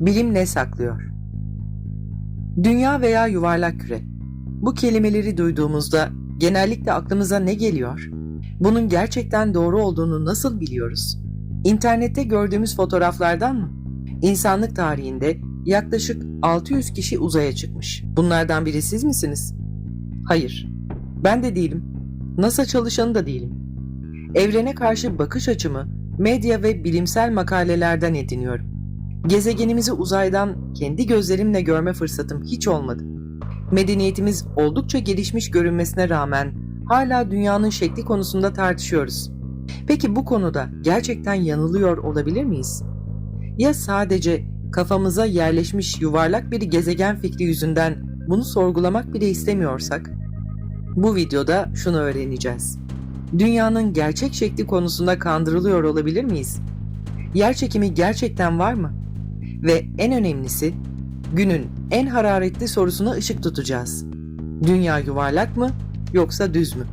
Bilim ne saklıyor? Dünya veya yuvarlak küre. Bu kelimeleri duyduğumuzda genellikle aklımıza ne geliyor? Bunun gerçekten doğru olduğunu nasıl biliyoruz? İnternette gördüğümüz fotoğraflardan mı? İnsanlık tarihinde yaklaşık 600 kişi uzaya çıkmış. Bunlardan biri siz misiniz? Hayır. Ben de değilim. NASA çalışanı da değilim. Evrene karşı bakış açımı medya ve bilimsel makalelerden ediniyorum. Gezegenimizi uzaydan kendi gözlerimle görme fırsatım hiç olmadı. Medeniyetimiz oldukça gelişmiş görünmesine rağmen hala dünyanın şekli konusunda tartışıyoruz. Peki bu konuda gerçekten yanılıyor olabilir miyiz? Ya sadece kafamıza yerleşmiş yuvarlak bir gezegen fikri yüzünden bunu sorgulamak bile istemiyorsak? Bu videoda şunu öğreneceğiz. Dünyanın gerçek şekli konusunda kandırılıyor olabilir miyiz? Yer çekimi gerçekten var mı? Ve en önemlisi, günün en hararetli sorusuna ışık tutacağız. Dünya yuvarlak mı yoksa düz mü?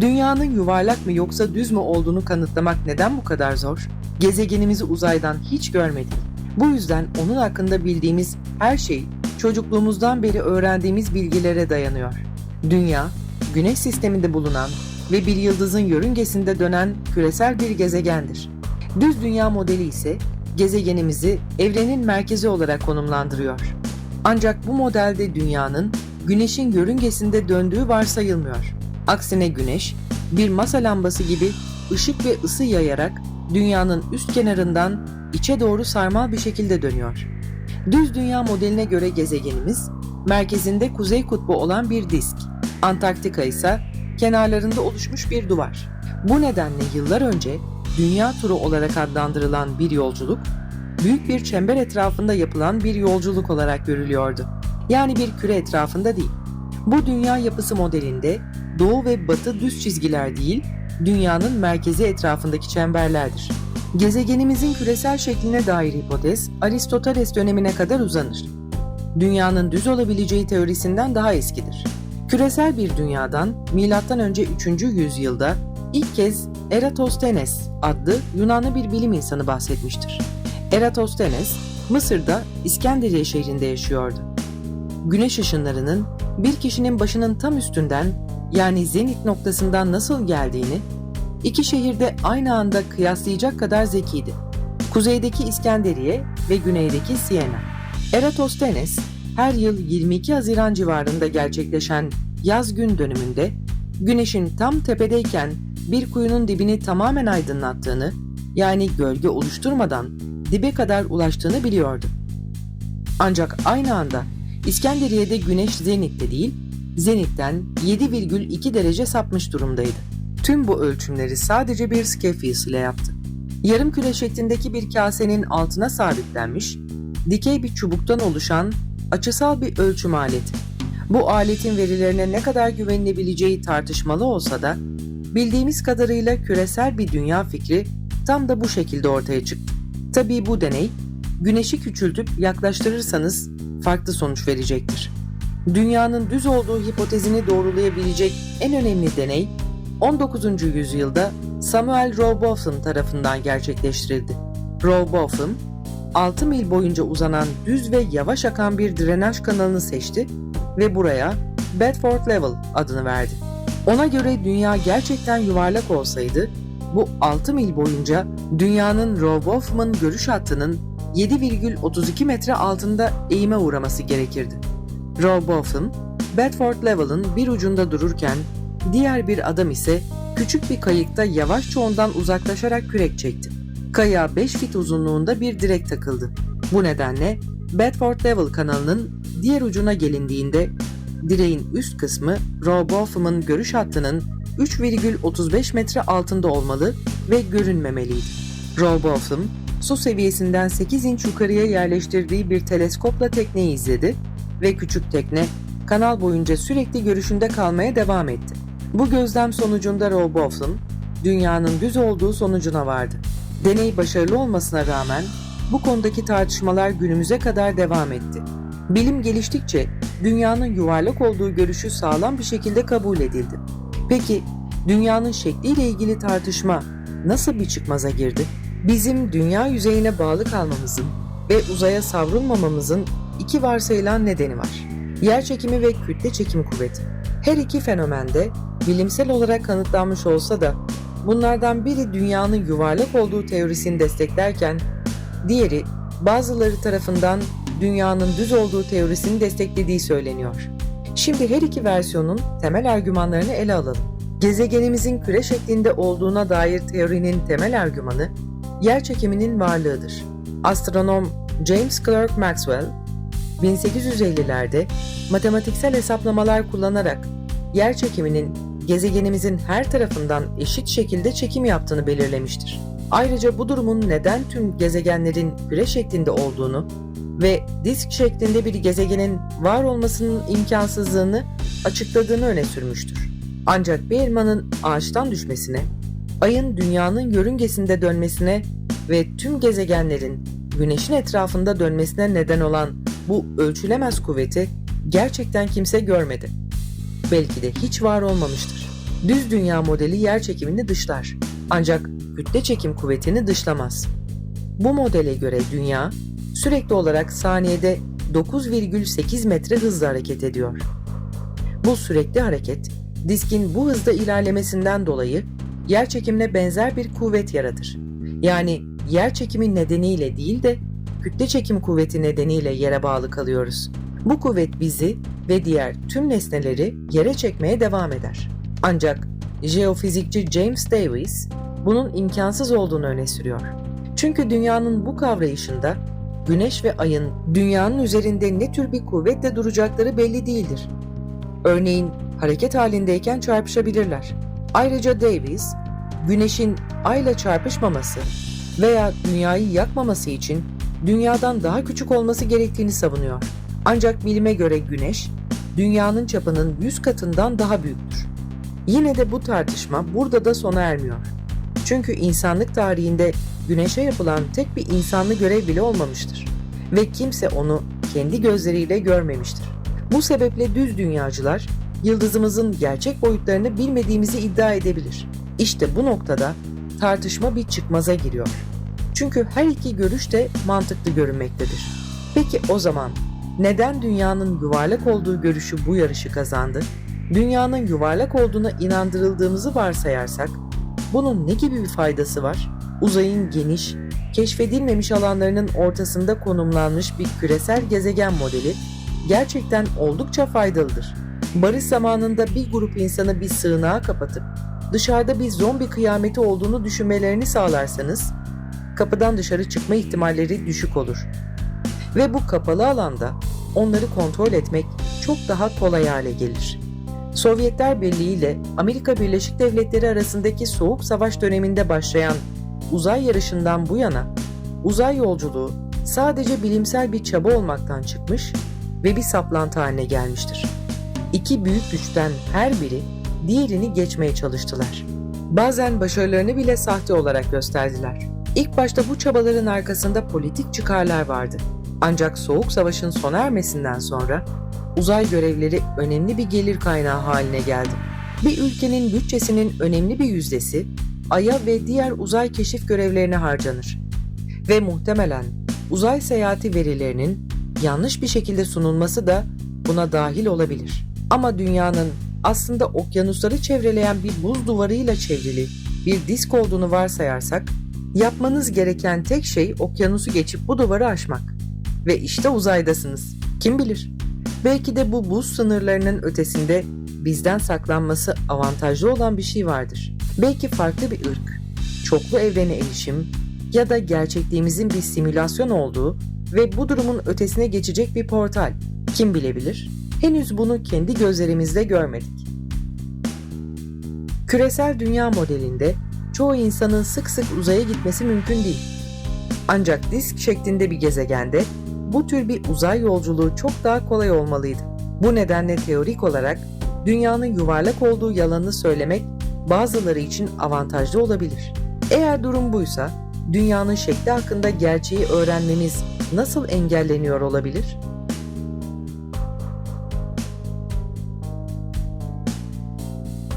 Dünyanın yuvarlak mı yoksa düz mü olduğunu kanıtlamak neden bu kadar zor? Gezegenimizi uzaydan hiç görmedik. Bu yüzden onun hakkında bildiğimiz her şey çocukluğumuzdan beri öğrendiğimiz bilgilere dayanıyor. Dünya, Güneş sisteminde bulunan ve bir yıldızın yörüngesinde dönen küresel bir gezegendir. Düz dünya modeli ise gezegenimizi evrenin merkezi olarak konumlandırıyor. Ancak bu modelde dünyanın Güneş'in yörüngesinde döndüğü varsayılmıyor. Aksine Güneş, bir masa lambası gibi ışık ve ısı yayarak dünyanın üst kenarından içe doğru sarmal bir şekilde dönüyor. Düz dünya modeline göre gezegenimiz, merkezinde kuzey kutbu olan bir disk, Antarktika ise kenarlarında oluşmuş bir duvar. Bu nedenle yıllar önce dünya turu olarak adlandırılan bir yolculuk, büyük bir çember etrafında yapılan bir yolculuk olarak görülüyordu. Yani bir küre etrafında değil. Bu dünya yapısı modelinde doğu ve batı düz çizgiler değil, dünyanın merkezi etrafındaki çemberlerdir. Gezegenimizin küresel şekline dair hipotez Aristoteles dönemine kadar uzanır. Dünyanın düz olabileceği teorisinden daha eskidir. Küresel bir dünyadan M.Ö. 3. yüzyılda ilk kez Eratosthenes adlı Yunanlı bir bilim insanı bahsetmiştir. Eratosthenes, Mısır'da İskenderiye şehrinde yaşıyordu. Güneş ışınlarının bir kişinin başının tam üstünden yani zenit noktasından nasıl geldiğini iki şehirde aynı anda kıyaslayacak kadar zekiydi. Kuzeydeki İskenderiye ve güneydeki Siena. Eratosthenes her yıl 22 Haziran civarında gerçekleşen yaz gün dönümünde güneşin tam tepedeyken bir kuyunun dibini tamamen aydınlattığını yani gölge oluşturmadan dibe kadar ulaştığını biliyordu. Ancak aynı anda İskenderiye'de güneş zenitte değil, zenitten 7,2 derece sapmış durumdaydı. Tüm bu ölçümleri sadece bir Skefius ile yaptı. Yarım küre şeklindeki bir kasenin altına sabitlenmiş, dikey bir çubuktan oluşan açısal bir ölçüm aleti. Bu aletin verilerine ne kadar güvenilebileceği tartışmalı olsa da bildiğimiz kadarıyla küresel bir dünya fikri tam da bu şekilde ortaya çıktı. Tabii bu deney güneşi küçültüp yaklaştırırsanız farklı sonuç verecektir. Dünyanın düz olduğu hipotezini doğrulayabilecek en önemli deney 19. yüzyılda Samuel Rowbotham tarafından gerçekleştirildi. Rowbotham 6 mil boyunca uzanan düz ve yavaş akan bir drenaj kanalını seçti ve buraya Bedford Level adını verdi. Ona göre dünya gerçekten yuvarlak olsaydı bu 6 mil boyunca dünyanın Rowbotham'ın görüş hattının 7,32 metre altında eğime uğraması gerekirdi. Rowbotham, Bedford Level'ın bir ucunda dururken diğer bir adam ise küçük bir kayıkta yavaşça ondan uzaklaşarak kürek çekti. Kayığa 5 fit uzunluğunda bir direk takıldı. Bu nedenle Bedford Level kanalının diğer ucuna gelindiğinde direğin üst kısmı Rowbotham'ın görüş hattının 3,35 metre altında olmalı ve görünmemeliydi. Rowbotham, su seviyesinden 8 inç yukarıya yerleştirdiği bir teleskopla tekneyi izledi ve küçük tekne kanal boyunca sürekli görüşünde kalmaya devam etti. Bu gözlem sonucunda Rowbotham, dünyanın düz olduğu sonucuna vardı. Deney başarılı olmasına rağmen bu konudaki tartışmalar günümüze kadar devam etti. Bilim geliştikçe dünyanın yuvarlak olduğu görüşü sağlam bir şekilde kabul edildi. Peki dünyanın şekliyle ilgili tartışma nasıl bir çıkmaza girdi? Bizim dünya yüzeyine bağlı kalmamızın ve uzaya savrulmamamızın iki varsayılan nedeni var. Yer çekimi ve kütle çekim kuvveti. Her iki fenomende bilimsel olarak kanıtlanmış olsa da bunlardan biri dünyanın yuvarlak olduğu teorisini desteklerken diğeri bazıları tarafından dünyanın düz olduğu teorisini desteklediği söyleniyor. Şimdi her iki versiyonun temel argümanlarını ele alalım. Gezegenimizin küre şeklinde olduğuna dair teorinin temel argümanı yer çekiminin varlığıdır. Astronom James Clerk Maxwell 1850'lerde matematiksel hesaplamalar kullanarak yer çekiminin gezegenimizin her tarafından eşit şekilde çekim yaptığını belirlemiştir. Ayrıca bu durumun neden tüm gezegenlerin küre şeklinde olduğunu ve disk şeklinde bir gezegenin var olmasının imkansızlığını açıkladığını öne sürmüştür. Ancak bir elmanın ağaçtan düşmesine, ayın dünyanın yörüngesinde dönmesine ve tüm gezegenlerin güneşin etrafında dönmesine neden olan bu ölçülemez kuvveti gerçekten kimse görmedi. Belki de hiç var olmamıştır. Düz dünya modeli yer çekimini dışlar. Ancak kütle çekim kuvvetini dışlamaz. Bu modele göre dünya sürekli olarak saniyede 9,8 metre hızla hareket ediyor. Bu sürekli hareket, diskin bu hızda ilerlemesinden dolayı yer çekimine benzer bir kuvvet yaratır. Yani yer çekimi nedeniyle değil de kütle çekim kuvveti nedeniyle yere bağlı kalıyoruz. Bu kuvvet bizi ve diğer tüm nesneleri yere çekmeye devam eder. Ancak jeofizikçi James Davis bunun imkansız olduğunu öne sürüyor. Çünkü dünyanın bu kavrayışında güneş ve ayın dünyanın üzerinde ne tür bir kuvvetle duracakları belli değildir. Örneğin hareket halindeyken çarpışabilirler. Ayrıca Davis, güneşin ayla çarpışmaması veya dünyayı yakmaması için dünyadan daha küçük olması gerektiğini savunuyor. Ancak bilime göre güneş, dünyanın çapının 100 katından daha büyüktür. Yine de bu tartışma burada da sona ermiyor. Çünkü insanlık tarihinde güneşe yapılan tek bir insanlı görev bile olmamıştır. Ve kimse onu kendi gözleriyle görmemiştir. Bu sebeple düz dünyacılar yıldızımızın gerçek boyutlarını bilmediğimizi iddia edebilir. İşte bu noktada tartışma bir çıkmaza giriyor. Çünkü her iki görüş de mantıklı görünmektedir. Peki o zaman neden dünyanın yuvarlak olduğu görüşü bu yarışı kazandı? Dünyanın yuvarlak olduğuna inandırıldığımızı varsayarsak bunun ne gibi bir faydası var? Uzayın geniş, keşfedilmemiş alanlarının ortasında konumlanmış bir küresel gezegen modeli gerçekten oldukça faydalıdır. Barış zamanında bir grup insanı bir sığınağa kapatıp dışarıda bir zombi kıyameti olduğunu düşünmelerini sağlarsanız kapıdan dışarı çıkma ihtimalleri düşük olur. Ve bu kapalı alanda onları kontrol etmek çok daha kolay hale gelir. Sovyetler Birliği ile Amerika Birleşik Devletleri arasındaki soğuk savaş döneminde başlayan uzay yarışından bu yana uzay yolculuğu sadece bilimsel bir çaba olmaktan çıkmış ve bir saplantı haline gelmiştir. İki büyük güçten her biri diğerini geçmeye çalıştılar. Bazen başarılarını bile sahte olarak gösterdiler. İlk başta bu çabaların arkasında politik çıkarlar vardı. Ancak Soğuk Savaş'ın sona ermesinden sonra uzay görevleri önemli bir gelir kaynağı haline geldi. Bir ülkenin bütçesinin önemli bir yüzdesi Ay'a ve diğer uzay keşif görevlerine harcanır. Ve muhtemelen uzay seyahati verilerinin yanlış bir şekilde sunulması da buna dahil olabilir. Ama dünyanın aslında okyanusları çevreleyen bir buz duvarıyla çevrili bir disk olduğunu varsayarsak, yapmanız gereken tek şey okyanusu geçip bu duvarı aşmak. Ve işte uzaydasınız. Kim bilir? Belki de bu buz sınırlarının ötesinde bizden saklanması avantajlı olan bir şey vardır. Belki farklı bir ırk, çoklu evrene erişim ya da gerçekliğimizin bir simülasyon olduğu ve bu durumun ötesine geçecek bir portal. Kim bilebilir? Henüz bunu kendi gözlerimizle görmedik. Küresel dünya modelinde çoğu insanın sık sık uzaya gitmesi mümkün değil. Ancak disk şeklinde bir gezegende bu tür bir uzay yolculuğu çok daha kolay olmalıydı. Bu nedenle teorik olarak dünyanın yuvarlak olduğu yalanını söylemek bazıları için avantajlı olabilir. Eğer durum buysa, dünyanın şekli hakkında gerçeği öğrenmemiz nasıl engelleniyor olabilir?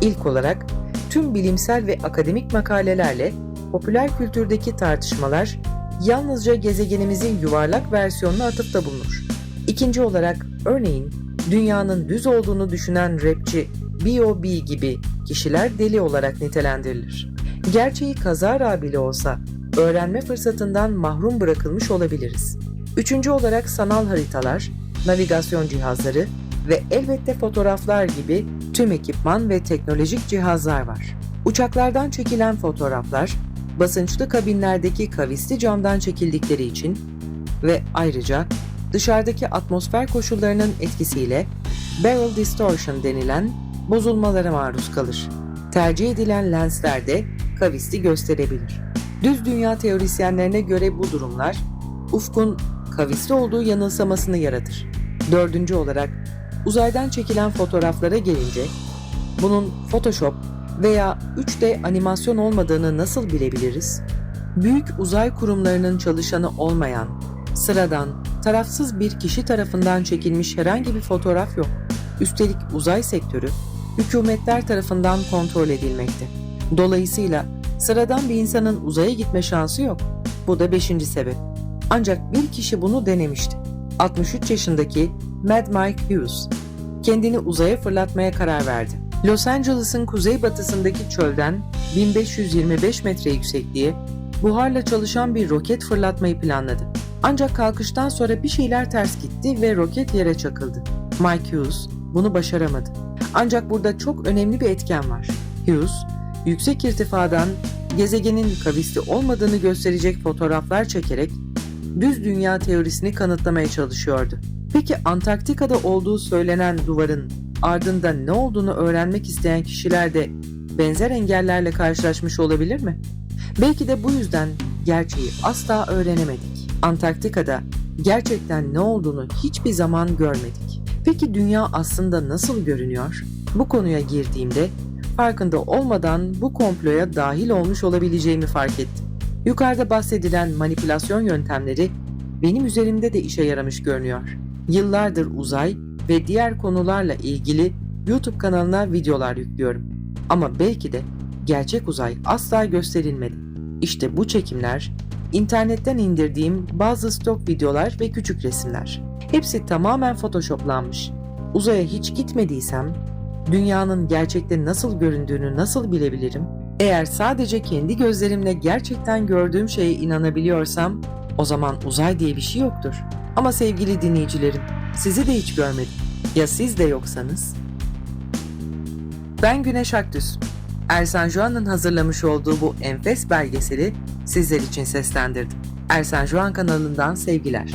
İlk olarak tüm bilimsel ve akademik makalelerle popüler kültürdeki tartışmalar yalnızca gezegenimizin yuvarlak versiyonuna atıfta bulunur. İkinci olarak örneğin dünyanın düz olduğunu düşünen rapçi B.O.B. gibi kişiler deli olarak nitelendirilir. Gerçeği kazara bile olsa öğrenme fırsatından mahrum bırakılmış olabiliriz. Üçüncü olarak sanal haritalar, navigasyon cihazları ve elbette fotoğraflar gibi tüm ekipman ve teknolojik cihazlar var. Uçaklardan çekilen fotoğraflar, basınçlı kabinlerdeki kavisli camdan çekildikleri için ve ayrıca dışarıdaki atmosfer koşullarının etkisiyle barrel distortion denilen bozulmalara maruz kalır. Tercih edilen lensler de kavisli gösterebilir. Düz dünya teorisyenlerine göre bu durumlar ufkun kavisli olduğu yanılsamasını yaratır. Dördüncü olarak uzaydan çekilen fotoğraflara gelince bunun Photoshop veya 3D animasyon olmadığını nasıl bilebiliriz? Büyük uzay kurumlarının çalışanı olmayan, sıradan, tarafsız bir kişi tarafından çekilmiş herhangi bir fotoğraf yok. Üstelik uzay sektörü hükümetler tarafından kontrol edilmekte. Dolayısıyla sıradan bir insanın uzaya gitme şansı yok. Bu da beşinci sebep. Ancak bir kişi bunu denemişti. 63 yaşındaki Mad Mike Hughes kendini uzaya fırlatmaya karar verdi. Los Angeles'ın kuzeybatısındaki çölden 1525 metre yüksekliğe buharla çalışan bir roket fırlatmayı planladı. Ancak kalkıştan sonra bir şeyler ters gitti ve roket yere çakıldı. Mike Hughes bunu başaramadı. Ancak burada çok önemli bir etken var. Hughes, yüksek irtifadan gezegenin kavisli olmadığını gösterecek fotoğraflar çekerek düz dünya teorisini kanıtlamaya çalışıyordu. Peki Antarktika'da olduğu söylenen duvarın ardında ne olduğunu öğrenmek isteyen kişiler de benzer engellerle karşılaşmış olabilir mi? Belki de bu yüzden gerçeği asla öğrenemedik. Antarktika'da gerçekten ne olduğunu hiçbir zaman görmedik. Peki dünya aslında nasıl görünüyor? Bu konuya girdiğimde farkında olmadan bu komploya dahil olmuş olabileceğimi fark ettim. Yukarıda bahsedilen manipülasyon yöntemleri benim üzerimde de işe yaramış görünüyor. Yıllardır uzay ve diğer konularla ilgili YouTube kanalına videolar yüklüyorum. Ama belki de gerçek uzay asla gösterilmedi. İşte bu çekimler, internetten indirdiğim bazı stok videolar ve küçük resimler. Hepsi tamamen photoshoplanmış. Uzaya hiç gitmediysem, dünyanın gerçekte nasıl göründüğünü nasıl bilebilirim? Eğer sadece kendi gözlerimle gerçekten gördüğüm şeye inanabiliyorsam, o zaman uzay diye bir şey yoktur. Ama sevgili dinleyicilerim, sizi de hiç görmedim. Ya siz de yoksanız? Ben Güneş Akdüz. Ersan Juan'ın hazırlamış olduğu bu enfes belgeseli sizler için seslendirdim. Ersan Juan kanalından sevgiler.